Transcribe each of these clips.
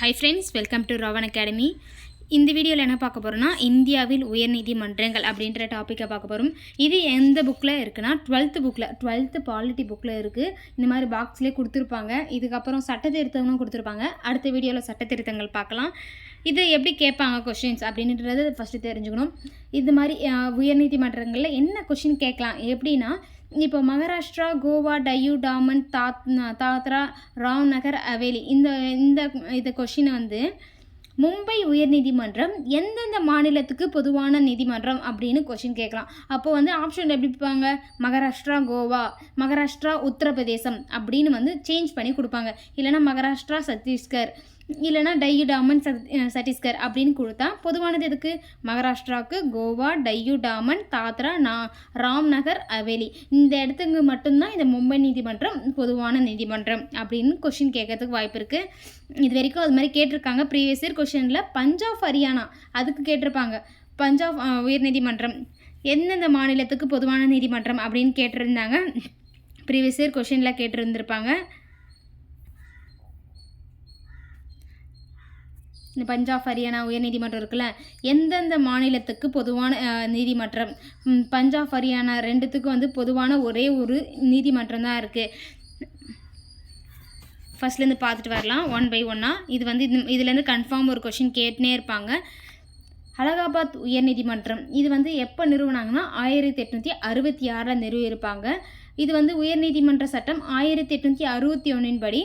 Hi friends welcome to Ravan academy இந்த வீடியோவில் என்ன பார்க்க போகிறோம்னா இந்தியாவில் உயர்நீதிமன்றங்கள் அப்படின்ற டாப்பிக்கை பார்க்க போகிறோம் இது எந்த புக்கில் இருக்குன்னா டுவெல்த்து புக்கில் டுவெல்த்து பாலிட்டி புக்கில் இருக்குது இந்த மாதிரி பாக்ஸ்லேயே கொடுத்துருப்பாங்க. இதுக்கப்புறம் சட்ட திருத்தங்களும் கொடுத்துருப்பாங்க. அடுத்த வீடியோவில் சட்ட திருத்தங்கள் பார்க்கலாம். இது எப்படி கேட்பாங்க கொஷின்ஸ் அப்படின்றது ஃபஸ்ட்டு தெரிஞ்சுக்கணும். இது மாதிரி உயர்நீதிமன்றங்களில் என்ன கொஷின் கேட்கலாம்? எப்படின்னா இப்போ மகாராஷ்டிரா கோவா டையூ டாமன் தாத் தாத்ரா ராம்நகர் அவேலி இந்த இந்த இந்த கொஷின் வந்து மும்பை உயர்நீதிமன்றம் எந்தெந்த மாநிலத்துக்கு பொதுவான நீதிமன்றம் அப்படின்னு கொஷின் கேட்கலாம். அப்போ வந்து ஆப்ஷன் எப்படி இருப்பாங்க மகாராஷ்டிரா கோவா மகாராஷ்டிரா உத்தரப்பிரதேசம் அப்படின்னு வந்து சேஞ்ச் பண்ணி கொடுப்பாங்க. இல்லைன்னா மகாராஷ்டிரா சத்தீஸ்கர் இல்லைன்னா டையு டாமன் சத் சத்தீஸ்கர் அப்படின்னு கொடுத்தா பொதுவானது எதுக்கு? மகாராஷ்டிராவுக்கு கோவா டையு டாமன் தாத்ரா நா ராம்நகர் அவேலி. இந்த இடத்துக்கு மட்டும்தான் இந்த மும்பை நீதிமன்றம் பொதுவான நீதிமன்றம் அப்படின்னு கொஷின் கேட்கறதுக்கு வாய்ப்பு இருக்குது இது வரைக்கும் அது மாதிரி கேட்டிருக்காங்க. ப்ரீவியஸ் இயர் கொஷினில் பஞ்சாப் ஹரியானா அதுக்கு கேட்டிருப்பாங்க. பஞ்சாப் உயர்நீதிமன்றம் எந்தெந்த மாநிலத்துக்கு பொதுவான நீதிமன்றம் அப்படின்னு கேட்டிருந்தாங்க. ப்ரீவியஸ் இயர் கொஷினில் கேட்டிருந்திருப்பாங்க. பஞ்சாப் ஹரியானா உயர்நீதிமன்றம் இருக்குல்ல எந்தெந்த மாநிலத்துக்கு பொதுவான நீதிமன்றம்? பஞ்சாப் ஹரியானா ரெண்டுத்துக்கும் வந்து பொதுவான ஒரே ஒரு நீதிமன்றம் தான் இருக்குது ஃபஸ்ட்லேருந்து பார்த்துட்டு வரலாம் ஒன் பை ஒன்னாக இது வந்து இது இதுலேருந்து கன்ஃபார்ம் ஒரு கொஷின் கேட்டுனே இருப்பாங்க. அலகாபாத் உயர்நீதிமன்றம். இது வந்து எப்போ நிறுவனாங்கன்னா ஆயிரத்தி எட்நூற்றி அறுபத்தி ஆறில் நிறுவியிருப்பாங்க. இது வந்து உயர்நீதிமன்ற சட்டம் ஆயிரத்தி எட்நூற்றி அறுபத்தி ஒன்றின் படி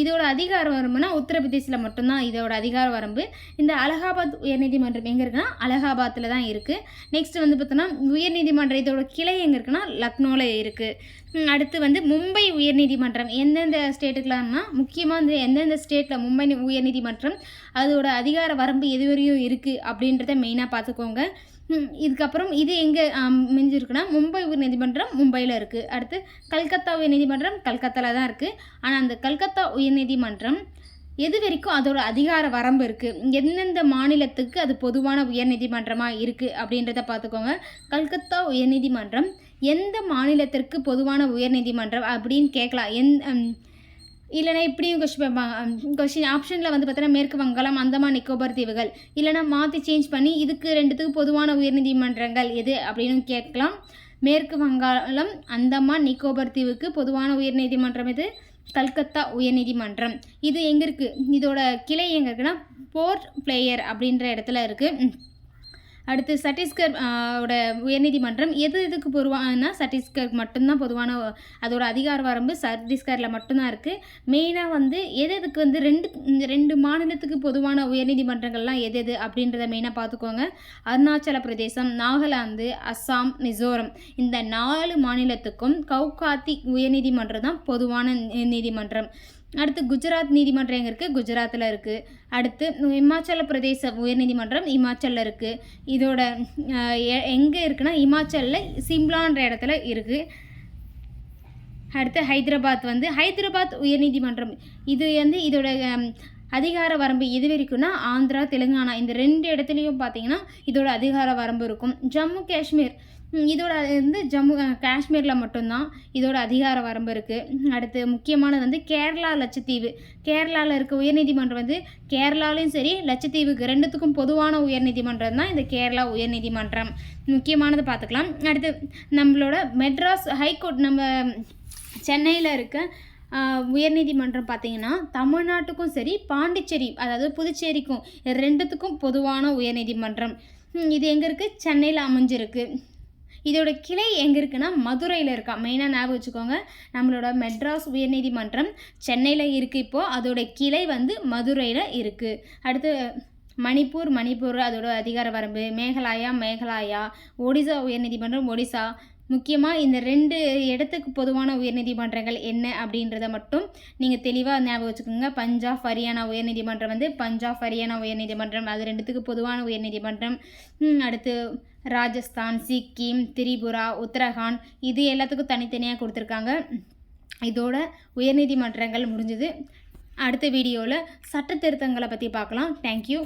இதோட அதிகார வரம்புனா உத்தரப்பிரதேசில் மட்டும்தான் இதோட அதிகார வரம்பு. இந்த அலகாபாத் உயர்நீதிமன்றம் எங்கே இருக்குன்னா அலகாபாத்தில் தான் இருக்குது நெக்ஸ்ட் வந்து பார்த்தோன்னா உயர்நீதிமன்றம் இதோட கிளை எங்கே இருக்குன்னா லக்னோவில் இருக்குது அடுத்து வந்து மும்பை உயர்நீதிமன்றம். எந்தெந்த ஸ்டேட்டுக்கெலாம்னா முக்கியமாக வந்து எந்தெந்த ஸ்டேட்டில் மும்பை உயர்நீதிமன்றம் அதோட அதிகார வரம்பு எது வரையும் இருக்குது அப்படின்றத மெயினாக பார்த்துக்கோங்க இதுக்கப்புறம் இது எங்கே மிஞ்சிருக்குன்னா மும்பை உயர்நீதிமன்றம் மும்பையில் இருக்குது அடுத்து கல்கத்தா உயர்நீதிமன்றம் கல்கத்தாவில் தான் இருக்குது ஆனால் அந்த கல்கத்தா உயர்நீதிமன்றம் எது வரைக்கும் அதோட அதிகார வரம்பு இருக்குது எந்தெந்த மாநிலத்துக்கு அது பொதுவான உயர்நீதிமன்றமாக இருக்குது அப்படின்றத பார்த்துக்கோங்க. கல்கத்தா உயர்நீதிமன்றம் எந்த மாநிலத்திற்கு பொதுவான உயர்நீதிமன்றம் அப்படின்னு கேட்கலாம். எந் இல்லைனா இப்படியும் கொஸ்டின் கொஸ்டின் ஆப்ஷனில் வந்து பார்த்தீங்கன்னா மேற்கு வங்காளம் அந்தமான் நிக்கோபார் தீவுகள். இல்லைனா மாற்றி சேஞ்ச் பண்ணி இதுக்கு ரெண்டுத்துக்கு பொதுவான உயர்நீதிமன்றங்கள் எது அப்படின்னு கேட்கலாம். மேற்கு வங்காளம் அந்தமான் நிக்கோபார் தீவுக்கு பொதுவான உயர்நீதிமன்றம் இது கல்கத்தா உயர்நீதிமன்றம். இது எங்கே இருக்குது இதோட கிளை எங்கே இருக்குன்னா போர்ட் பிளேயர் அப்படின்ற இடத்துல இருக்குது அடுத்து சட்டீஸ்கர் ஓட உயர்நீதிமன்றம் எது எதுக்கு பொதுவானா சட்டீஸ்கர் மட்டும்தான் பொதுவான அதோட அதிகார வரம்பு சத்தீஸ்கரில் மட்டும்தான் இருக்குது மெயினாக வந்து எது எதுக்கு வந்து ரெண்டு ரெண்டு மாநிலத்துக்கு பொதுவான உயர்நீதிமன்றங்கள்லாம் எது எது அப்படின்றத மெயினாக பார்த்துக்கோங்க. அருணாச்சல பிரதேசம் நாகாலாந்து அஸ்ஸாம் மிசோரம். இந்த நாலு மாநிலத்துக்கும் கவுகாத்தி உயர்நீதிமன்றம் தான் பொதுவான நீதிமன்றம். அடுத்து குஜராத் நீதிமன்றம் எங்கே இருக்குது குஜராத்தில் இருக்குது அடுத்து இமாச்சல பிரதேச உயர்நீதிமன்றம் இமாச்சலில் இருக்குது இதோட எங்கே இருக்குன்னா இமாச்சலில் சிம்லான்ற இடத்துல இருக்குது அடுத்து ஹைதராபாத் வந்து ஹைதராபாத் உயர்நீதிமன்றம் இது வந்து இதோட அதிகார வரம்பு எது வரைக்கும்னா ஆந்திரா தெலுங்கானா இந்த ரெண்டு இடத்துலையும் பார்த்தீங்கன்னா இதோட அதிகார வரம்பு இருக்கும். ஜம்மு காஷ்மீர். இதோட வந்து ஜம்மு காஷ்மீரில் மட்டும்தான் இதோட அதிகார வரம்பு இருக்குது அடுத்து முக்கியமானது வந்து கேரளா லட்சத்தீவு. கேரளாவில் இருக்க உயர்நீதிமன்றம் வந்து கேரளாலையும் சரி லட்சத்தீவுக்கு ரெண்டுத்துக்கும் பொதுவான உயர்நீதிமன்றம் தான் இந்த கேரளா உயர்நீதிமன்றம். முக்கியமானது பார்த்துக்கலாம். அடுத்து நம்மளோட மெட்ராஸ் ஹைகோர்ட் நம்ம சென்னையில் இருக்க உயர்நீதிமன்றம் பார்த்தீங்கன்னா தமிழ்நாட்டுக்கும் சரி பாண்டிச்சேரி அதாவது புதுச்சேரிக்கும் ரெண்டுத்துக்கும் பொதுவான உயர்நீதிமன்றம். இது எங்கே இருக்குது சென்னையில் அமைஞ்சிருக்கு. இதோட கிளை எங்கே இருக்குன்னா மதுரையில் இருக்கா. மெயினாக ஞாபகம் வச்சுக்கோங்க. நம்மளோட மெட்ராஸ் உயர்நீதிமன்றம் சென்னையில் இருக்குது இப்போது அதோட கிளை வந்து மதுரையில் இருக்குது அடுத்து மணிப்பூர் மணிப்பூர் அதோட அதிகார வரம்பு மேகலாயா மேகலாயா ஒடிசா உயர்நீதிமன்றம் ஒடிசா முக்கியமாக இந்த ரெண்டு இடத்துக்கு பொதுவான உயர்நீதிமன்றங்கள் என்ன அப்படின்றத மட்டும் நீங்கள் தெளிவாக ஞாபகம் வச்சுக்கோங்க. பஞ்சாப் ஹரியானா உயர்நீதிமன்றம் வந்து பஞ்சாப் ஹரியானா உயர்நீதிமன்றம். அது ரெண்டுத்துக்கு பொதுவான உயர்நீதிமன்றம். அடுத்து ராஜஸ்தான் சிக்கிம் திரிபுரா உத்தரகாண்ட். இது எல்லாத்துக்கும் தனித்தனியாக கொடுத்துருக்காங்க. இதோட உயர்நீதிமன்றங்கள் முடிஞ்சது. அடுத்த வீடியோவில் சட்ட திருத்தங்களை பற்றி பார்க்கலாம். தேங்க்யூ